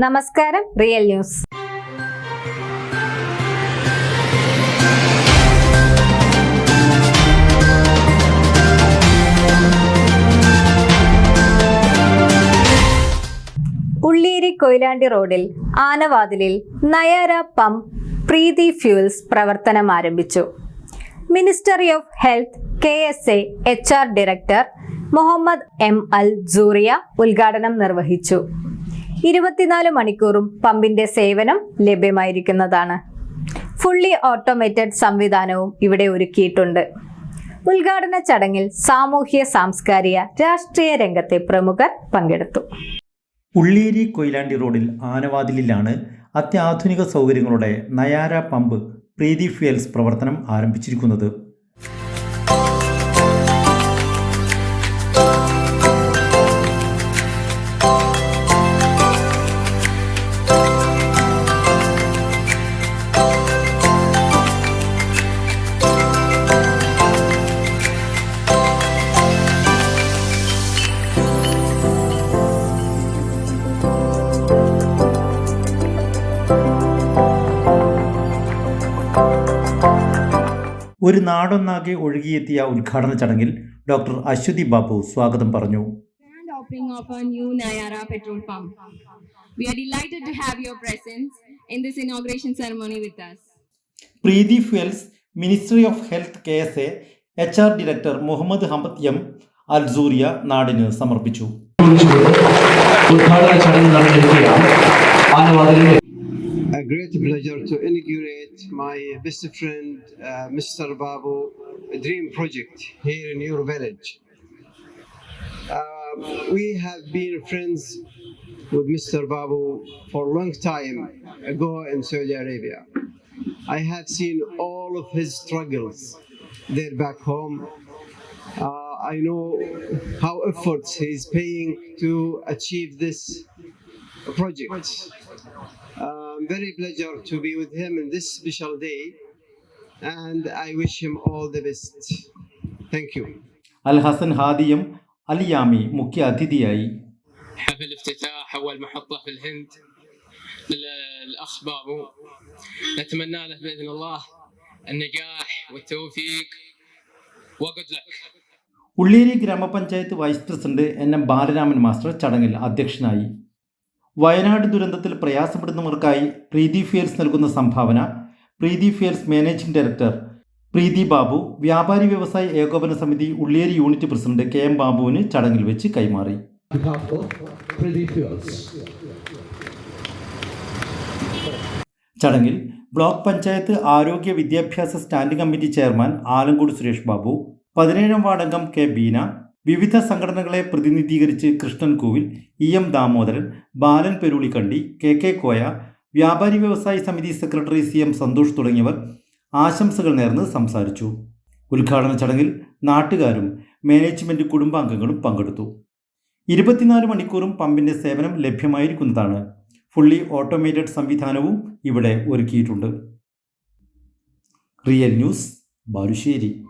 നമസ്കാരം real news. Ulliyeri Koyilandy റോഡിൽ ആനവാതിലിൽ നയാര പമ്പ് പ്രീതി ഫ്യൂൽസ് പ്രവർത്തനം ആരംഭിച്ചു. Ministry of health K S A H R director Muhammad M Al ജൂറിയ ഉദ്ഘാടനം നിർവഹിച്ചു. ഇരുപത്തിനാല് മണിക്കൂറും പമ്പിന്റെ സേവനം ലഭ്യമായിരിക്കുന്നതാണ്. ഫുള്ളി ഓട്ടോമേറ്റഡ് സംവിധാനവും ഇവിടെ ഒരുക്കിയിട്ടുണ്ട്. ഉദ്ഘാടന ചടങ്ങിൽ സാമൂഹ്യ സാംസ്കാരിക രാഷ്ട്രീയ രംഗത്തെ പ്രമുഖർ പങ്കെടുത്തു. ഉള്ളേരി കൊയിലാണ്ടി റോഡിൽ ആനവാതിലിലാണ് അത്യാധുനിക സൗകര്യങ്ങളുടെ നയാര പമ്പ് പ്രീതി ഫ്യൂൽസ് പ്രവർത്തനം ആരംഭിച്ചിരിക്കുന്നത്. ഒരു നാടൊന്നാകെ ഒഴുകിയെത്തിയ ഉദ്ഘാടന ചടങ്ങിൽ ഡോക്ടർ അശ്വതി ബാബു സ്വാഗതം പറഞ്ഞു grand opening of our new Nayara petrol pump. We are delighted to have your presence in this inauguration ceremony with us. Preethi fuels ministry of health K S A H R director Muhammad Hamad M അൽസൂറിയ നാടിന് സമർപ്പിച്ചു ഉദ്ഘാടന ചടങ്ങ് നടന്നിരിക്കുകയാണ് ആനവാതിലിന്റെ a great pleasure to inaugurate my best friend, uh, Mr. Babu a Dream Project here in your village. Uh, we have been friends with Mr. Babu for a long time ago in Saudi Arabia. I have seen all of his struggles there back home. Uh, I know how efforts he's paying to achieve this project. Um, very pleasure to be with him in this special day, and I wish him all the best. Thank you. അൽ ഹസൻ ഹാദിയം അലിയാമി മുഖ്യ അതിഥിയായി حفل افتتاح أول محطة في الهند للأخ بابو نتمنى له بإذن الله النجاح والتوفيق وقد لك ഉള്ളേരി ഗ്രാമപഞ്ചായത്ത് vice president N M Balaraman master ചടങ്ങിൽ അധ്യക്ഷനായി വയനാട് ദുരന്തത്തിൽ പ്രയാസപ്പെടുന്നവർക്കായി Preethi fuels നൽകുന്ന സംഭാവന Preethi fuels managing director Preethi Babu വ്യാപാരി വ്യവസായ ഏകോപന സമിതി Ulliyeri unit president K M ബാബുവിന് ചടങ്ങിൽ വെച്ച് കൈമാറി. ചടങ്ങിൽ ബ്ലോക്ക് പഞ്ചായത്ത് ആരോഗ്യ വിദ്യാഭ്യാസ standing committee chairman Alangode Suresh Babu പതിനേഴാം വാർഡംഗം കെ ബീന വിവിധ സംഘടനകളെ പ്രതിനിധീകരിച്ച് Krishnan Kovil E M Damodaran Balan Perulikandi K K Koya വ്യാപാരി വ്യവസായി സമിതി സെക്രട്ടറി സി എം സന്തോഷ് തുടങ്ങിയവർ ആശംസകൾ നേർന്ന് സംസാരിച്ചു. ഉദ്ഘാടന ചടങ്ങിൽ നാട്ടുകാരും മാനേജ്മെന്റ് കുടുംബാംഗങ്ങളും പങ്കെടുത്തു. ഇരുപത്തിനാല് മണിക്കൂറും പമ്പിന്റെ സേവനം ലഭ്യമായിരിക്കുന്നതാണ്. ഫുള്ളി ഓട്ടോമേറ്റഡ് സംവിധാനവും ഇവിടെ ഒരുക്കിയിട്ടുണ്ട്. Real news Balussery.